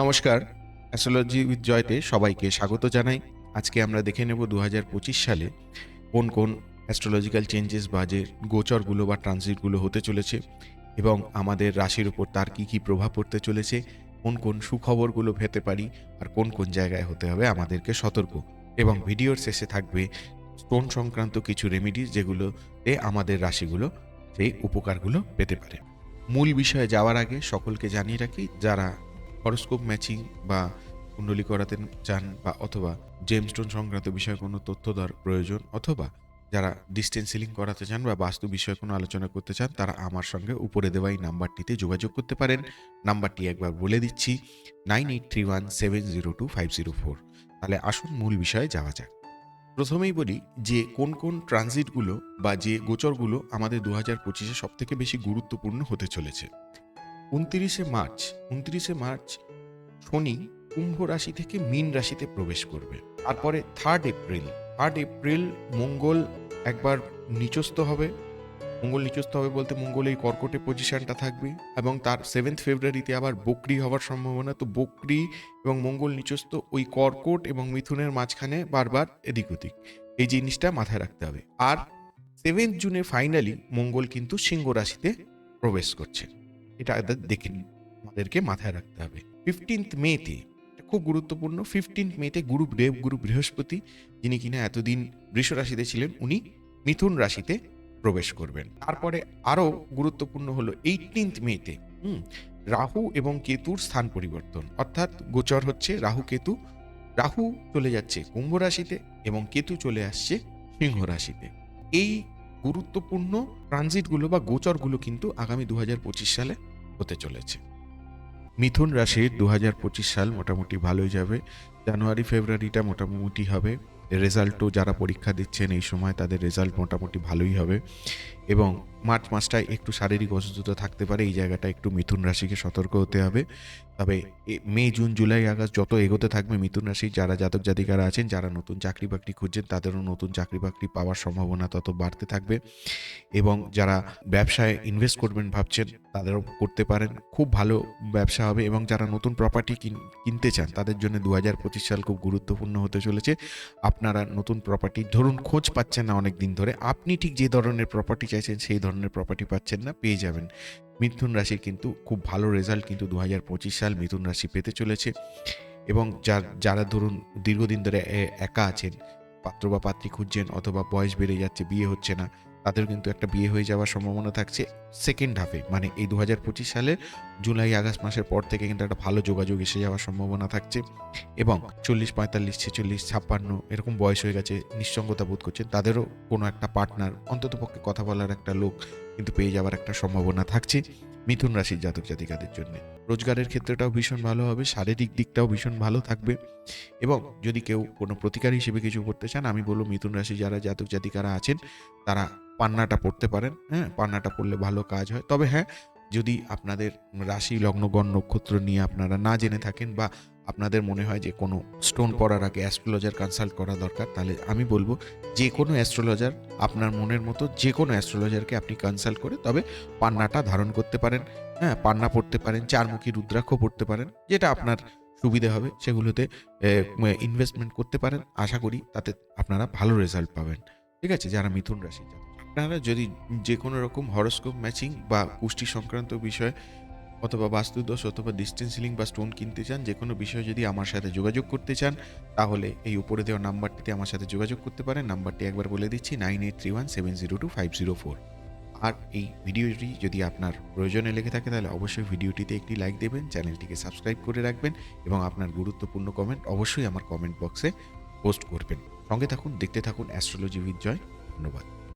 নমস্কার astrology with Jayate সবাইকে স্বাগত জানাই। আজকে আমরা দেখে নেব দু হাজার পঁচিশ সালে কোন কোন অ্যাস্ট্রোলজিক্যাল চেঞ্জেস বা যে গোচরগুলো বা ট্রানজিটগুলো হতে চলেছে এবং আমাদের রাশির উপর তার কী কী প্রভাব পড়তে চলেছে, কোন কোন সুখবরগুলো পেতে পারি আর কোন কোন জায়গায় হতে হবে আমাদেরকে সতর্ক। এবং ভিডিওর শেষে থাকবে স্টোন সংক্রান্ত কিছু রেমিডিস যেগুলোতে আমাদের রাশিগুলো সেই উপকারগুলো পেতে পারে। মূল বিষয়ে যাওয়ার আগে সকলকে জানিয়ে রাখি, যারা হরস্কোপ ম্যাচিং বা কুণ্ডলী করাতে চান বা অথবা জেমস্টোন সংক্রান্ত বিষয়ে কোনো তথ্য দর প্রয়োজন অথবা যারা ডিস্টেন্স সিলিং করাতে চান বা বাস্তু বিষয়ে কোনো আলোচনা করতে চান, তারা আমার সঙ্গে উপরে দেওয়া এই নাম্বারটিতে যোগাযোগ করতে পারেন। নাম্বারটি একবার বলে দিচ্ছি nine eight three one seven zero two five zero four তাহলে আসুন মূল বিষয়ে যাওয়া যাক। প্রথমেই বলি যে কোন কোন ট্রানজিটগুলো বা যে গোচরগুলো আমাদের দু হাজার পঁচিশে সব থেকে বেশি গুরুত্বপূর্ণ হতে চলেছে। উনত্রিশে মার্চ উনত্রিশে মার্চ শনি কুম্ভ রাশি থেকে মীন রাশিতে প্রবেশ করবে। তারপরে third April third April Mangal একবার নিচস্থ হবে। মঙ্গল নিচস্থ হবে বলতে মঙ্গল এই কর্কটে পজিশনটা থাকবে এবং তার সেভেন্থ ফেব্রুয়ারিতে আবার বকরি হওয়ার সম্ভাবনা। তো বকরি এবং মঙ্গল নিচস্থ ওই কর্কট এবং মিথুনের মাঝখানে বারবার এদিক ওদিক। এই জিনিসটা মাথায় রাখতে হবে। আর সেভেন্থ জুনে ফাইনালি মঙ্গল কিন্তু সিংহ রাশিতে প্রবেশ করছে। এটা দেখে নিন। আমাদেরকে মাথায় রাখতে হবে। ফিফটিন্থ মেতে খুব গুরুত্বপূর্ণ ফিফটিন্থ মেতে গুরু দেব, গুরু বৃহস্পতি, যিনি কিনা এতদিন বৃষ রাশিতে ছিলেন, উনি মিথুন রাশিতে প্রবেশ করবেন। তারপরে আরও গুরুত্বপূর্ণ হলো এইটিন্থ মেতে হুম, রাহু এবং কেতুর স্থান পরিবর্তন। অর্থাৎ গোচর হচ্ছে রাহু, কেতু, রাহু চলে যাচ্ছে কুম্ভ রাশিতে এবং কেতু চলে আসছে সিংহ রাশিতে। এই গুরুত্বপূর্ণ ট্রানজিটগুলো বা গোচরগুলো কিন্তু আগামী দু হাজার পঁচিশ সালে হতে চলেছে। মিথুন রাশির দু হাজার পঁচিশ সাল মোটামুটি ভালোই যাবে। জানুয়ারি, ফেব্রুয়ারিটা মোটামুটি হবে। রেজাল্টও যারা পরীক্ষা দিচ্ছেন এই সময় তাদের রেজাল্ট মোটামুটি ভালোই হবে। এবং মার্চ মাসটায় একটু শারীরিক অসুস্থতা থাকতে পারে, এই জায়গাটা একটু মিথুন রাশিকে সতর্ক হতে হবে। তবে মে, জুন, জুলাই, আগস্ট যত এগোতে থাকবে মিথুন রাশি যারা জাতক জাতিকারা আছেন, যারা নতুন চাকরি বাকরি খুঁজছেন, তাদেরও নতুন চাকরি বাকরি পাওয়ার সম্ভাবনা তত বাড়তে থাকবে। এবং যারা ব্যবসায় ইনভেস্ট করবেন ভাবছেন, তাদেরও করতে পারেন। খুব ভালো ব্যবসা হবে এবং যারা নতুন প্রপার্টি কিনতে চান, তাদের জন্য দু হাজার পঁচিশ সাল খুব গুরুত্বপূর্ণ হতে চলেছে। আপনারা নতুন প্রপার্টি ধরুন খোঁজ পাচ্ছেন না অনেক দিন ধরে, আপনি ঠিক যে ধরনের প্রপার্টি চাইছেন, সেই ধরনের প্রপার্টি পাচ্ছেন না, পেয়ে যাবেন। মিথুন রাশির কিন্তু খুব ভালো রেজাল্ট কিন্তু দু হাজার পঁচিশ সাল মিথুন রাশি পেতে চলেছে। এবং যার যারা ধরুন দীর্ঘদিন ধরে একা আছেন, পাত্র বা পাত্রী খুঁজছেন অথবা বয়স বেড়ে যাচ্ছে, বিয়ে হচ্ছে না তাদের কিন্তু একটা বিয়ে হয়ে যাওয়ার সম্ভাবনা থাকছে। সেকেন্ড হাফে মানে এই দু হাজার পঁচিশ সালের জুলাই, আগস্ট মাসের পর থেকে কিন্তু একটা ভালো যোগাযোগ এসে যাওয়ার সম্ভাবনা থাকছে এবং চল্লিশ, পঁয়তাল্লিশ, ছেচল্লিশ, ছাপ্পান্ন এরকম বয়স হয়ে গেছে, নিঃসঙ্গতা বোধ করছেন। তাদেরও কোনো একটা পার্টনার অন্তত পক্ষে কথা বলার একটা লোক কিন্তু পেয়ে যাওয়ার একটা সম্ভাবনা থাকছে মিথুন রাশির জাতক জাতিকাদের জন্য। রোজগারের ক্ষেত্রটাও ভীষণ ভালো হবে, শারীরিক দিকটাও ভীষণ ভালো থাকবে এবং যদি কেউ কোনো প্রতিকার হিসেবে কিছু করতে চান, আমি বলব মিথুন রাশি যারা জাতক জাতিকারা আছেন, তারা পান্নাটা পড়তে পারেন হ্যাঁ? পান্নাটা পড়লে ভালো কাজ হয়। তবে হ্যাঁ যদি আপনাদের রাশি লগ্নগণ নক্ষত্র নিয়ে আপনারা না জেনে থাকেন বা আপনাদের মনে হয় যে কোনো স্টোন পড়ার আগে অ্যাস্ট্রোলজার কনসাল্ট করা দরকার তাহলে আমি বলব যে কোনো অ্যাস্ট্রোলজার আপনার মনের মতো যে কোনো অ্যাস্ট্রোলজারকে আপনি কনসাল্ট করে তবে পান্নাটা ধারণ করতে পারেন। হ্যাঁ পান্না পড়তে পারেন চারমুখী রুদ্রাক্ষ পড়তে পারেন যেটা আপনার সুবিধা হবে সেগুলোতে ইনভেস্টমেন্ট করতে পারেন। আশা করি তাতে আপনারা ভালো রেজাল্ট পাবেন। ঠিক আছে যারা মিথুন রাশি আপনারা যদি যে কোনো রকম হরস্কোপ ম্যাচিং বা পুষ্টি সংক্রান্ত বিষয় অথবা বাস্তুদোষ অথবা ডিস্টেন্স সিলিং বা স্টোন কিনতে চান যে কোনো বিষয়ে যদি আমার সাথে যোগাযোগ করতে চান, তাহলে এই উপরে দেওয়া নাম্বারটিতে আমার সাথে যোগাযোগ করতে পারেন। নাম্বারটি একবার বলে দিচ্ছি, nine eight three one seven zero two five zero four. আর এই ভিডিওটি যদি আপনার প্রয়োজনে লেগে থাকে, তাহলে অবশ্যই ভিডিওটিতে একটি লাইক দেবেন, চ্যানেলটিকে সাবস্ক্রাইব করে রাখবেন এবং আপনার গুরুত্বপূর্ণ কমেন্ট অবশ্যই আমার কমেন্ট বক্সে পোস্ট করবেন। সঙ্গে থাকুন, দেখতে থাকুন অ্যাস্ট্রোলজি উইথ জয় ধন্যবাদ।